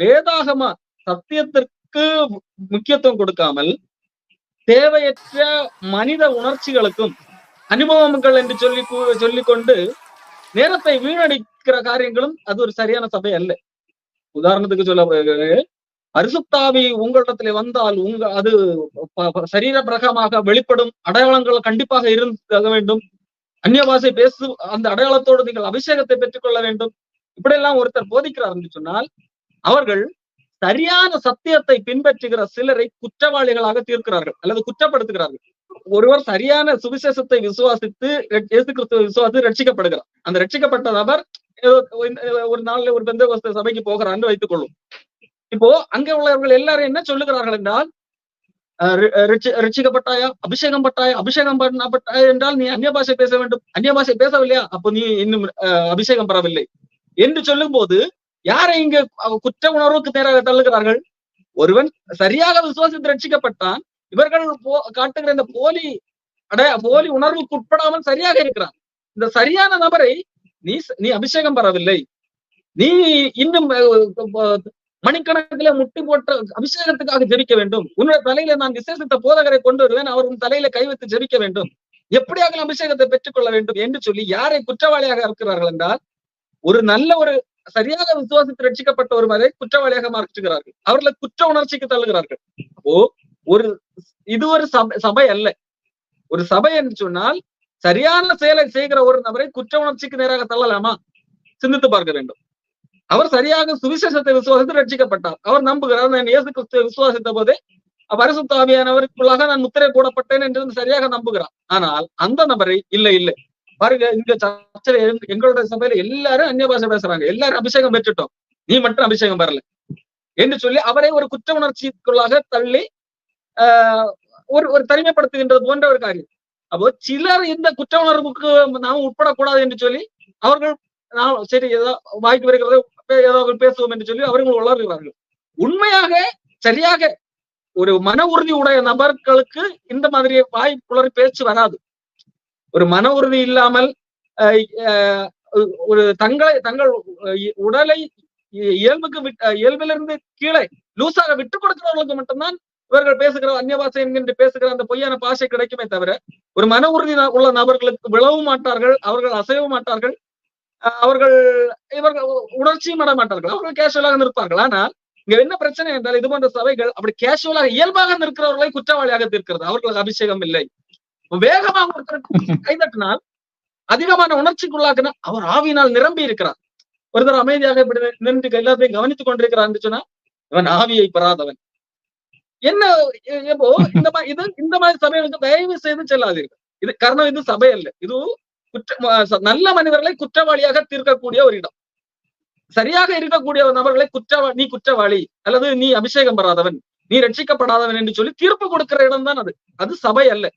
வேதாகம சத்தியத்திற்கு முக்கியத்துவம் கொடுக்காமல் தேவையற்ற மனித உணர்ச்சிகளுக்கும் அனுபவங்கள் என்று சொல்லி சொல்லிக்கொண்டு நேரத்தை வீணடிக்கிற காரியங்களும் அது ஒரு சரியான சபை அல்ல. உதாரணத்துக்கு சொல்ல போகிறது, பரிசுத்தாவி உங்களிடத்திலே வந்தால் உங்க அது சரீர பிரகமாக வெளிப்படும் அடையாளங்கள் கண்டிப்பாக இருக்க வேண்டும். அந்நிய பாஷை பேசு அந்த அடையாளத்தோடு நீங்கள் அபிஷேகத்தை பெற்றுக்கொள்ள வேண்டும். இப்படியெல்லாம் ஒருத்தர் போதிக்கிறார் என்று சொன்னால் அவர்கள் சரியான சத்தியத்தை பின்பற்றுகிற சிலரை குற்றவாளிகளாக தீர்க்கிறார்கள் அல்லது குற்றப்படுத்துகிறார்கள். ஒருவர் சரியான சுவிசேஷத்தை விசுவாசித்து இயேசு கிறிஸ்துவை விசுவாசித்து ரட்சிக்கப்படுகிறார். அந்த ரட்சிக்கப்பட்ட நபர் ஒரு- நாள்ல ஒரு பெந்த சபைக்கு போகிறான்னு வைத்துக் கொள்ளும் இப்போ அங்கே உள்ளவர்கள் எல்லாரும் என்ன சொல்லுகிறார்கள் என்றால் ரட்சிக்கப்பட்டாயா அபிஷேகம் பட்டாயா அபிஷேகம் பண்ணப்பட்டாயா என்றால் நீ அந்நிய பாஷை பேச வேண்டும் அந்நிய பாஷை பேசவில்லையா அப்போ நீ இன்னும் அஹ், அபிஷேகம் பெறவில்லை என்று சொல்லும் போது யாரை இங்க குற்ற உணர்வுக்கு நேராக தள்ளுகிறார்கள் ஒருவன் சரியாக விசுவாசித்து ரட்சிக்கப்பட்டான் இவர்கள் போ- காட்டுகிற இந்த போலி அடைய போலி உணர்வுக்கு உட்படாமல் சரியாக இருக்கிறான் இந்த சரியான நபரை நீ நீ அபிஷேகம் பெறவில்லை நீ இன்னும் மணிக்கணக்கில முட்டி போட்ட அபிஷேகத்துக்காக ஜெபிக்க வேண்டும். உன்னோட தலையில நான் விசேஷத்த போதகரை கொண்டு வருவேன். அவர் உன் தலையில கை வைத்து ஜெபிக்க வேண்டும். எப்படியாக அபிஷேகத்தை பெற்றுக்கொள்ள வேண்டும் என்று சொல்லி யாரை குற்றவாளியாக இருக்கிறார்கள் என்றால் ஒரு நல்ல ஒரு சரியாக விசுவாசித்து ரட்சிக்கப்பட்ட ஒருவரை குற்றவாளியாக மாற்றுகிறார்கள். அவர்களை குற்ற உணர்ச்சிக்கு தள்ளுகிறார்கள். அப்போ ஒரு இது ஒரு சபை சபை அல்ல. ஒரு சபை என்று சொன்னால் சரியான செயலை செய்கிற ஒரு நபரை குற்ற உணர்ச்சிக்கு நேராக தள்ளலாமா? சிந்தித்து பார்க்க வேண்டும். அவர் சரியாக சுவிசேஷத்தை விசுவாசித்து ரட்சிக்கப்பட்டார். அவர் நம்புகிறார். நான் இயேசு கிறிஸ்துவை விசுவாசித்த போதே பரிசுத்த ஆவியானவருக்குள்ளாக நான் முத்திரை போடப்பட்டேன் என்று சரியாக நம்புகிறார். ஆனால் அந்த நபரை இல்லை இல்லை. பாருங்க இங்க சர்ச்சையில எங்களுடைய சபையில எல்லாரும் அந்நிய பாஷை பேசுறாங்க. எல்லாரும் அபிஷேகம் பெற்றுட்டோம். நீ மட்டும் அபிஷேகம் பெறல என்று சொல்லி அவரை ஒரு குற்ற உணர்ச்சிக்குள்ளாக தள்ளி ஆஹ் ஒரு ஒரு தனிமைப்படுத்துகின்றது போன்ற ஒரு காரியம். அப்போ சிலர் இந்த குற்ற உணர்வுக்கு நாம் உட்படக்கூடாது என்று சொல்லி அவர்கள் நான் சரி ஏதோ வாய்க்கு வருகிறத ஏதோ அவர்கள் பேசுவோம் என்று சொல்லி அவர்கள் வளர்கிறார்கள் உண்மையாக சரியாக ஒரு மன உறுதி உடைய நபர்களுக்கு இந்த மாதிரி வாய் குளறி பேச்சு வராது. ஒரு மன உறுதி இல்லாமல் அஹ், ஒரு தங்களை தங்கள் உடலை இயல்புக்கு இயல்பிலிருந்து கீழே லூசாக விட்டு கொடுக்கிறவர்களுக்கு மட்டும்தான் இவர்கள் பேசுகிற அந்நியவாசை என்கின்ற பேசுகிற அந்த பொய்யான பாஷை கிடைக்குமே தவிர ஒரு மன உறுதி உள்ள நபர்களுக்கு விழவும் மாட்டார்கள் அவர்கள் அசையவும் மாட்டார்கள் அவர்கள் இவர்கள் உணர்ச்சியும் அட மாட்டார்கள் அவர்கள் கேஷுவலாக நிற்பார்கள். ஆனால் இங்க என்ன பிரச்சனை என்றால் இது போன்ற சபைகள் அப்படி கேஷுவலாக இயல்பாக நிற்கிறவர்களை குற்றவாளியாக தீர்க்கிறது. அவர்களுக்கு அபிஷேகம் இல்லை. வேகமாக ஒருத்தருக்கு கைதட்டினால் அதிகமான உணர்ச்சிக்குள்ளாக்குனா அவர் ஆவியினால் நிரம்பி இருக்கிறார். ஒருத்தர் அமைதியாக இப்படி நின்று எல்லாத்தையும் கவனித்துக் கொண்டிருக்கிறார் சொன்னா இவன் ஆவியை பெறாதவன். என்ன இப்போ எப்போ? இந்த மாதிரி இது இந்த மாதிரி சபைகளுக்கு தயவு செய்து செல்லாதீர்கள். இது காரணம் இது சபை அல்ல. இது குற்ற ச- நல்ல மனிதர்களை குற்றவாளியாக தீர்க்கக்கூடிய ஒரு இடம். சரியாக இருக்கக்கூடிய நபர்களை குற்றவா நீ குற்றவாளி அல்லது நீ அபிஷேகம் பெறாதவன் நீ ரட்சிக்கப்படாதவன் என்று சொல்லி தீர்ப்பு கொடுக்கிற இடம் தான் அது. அது சபை அல்ல.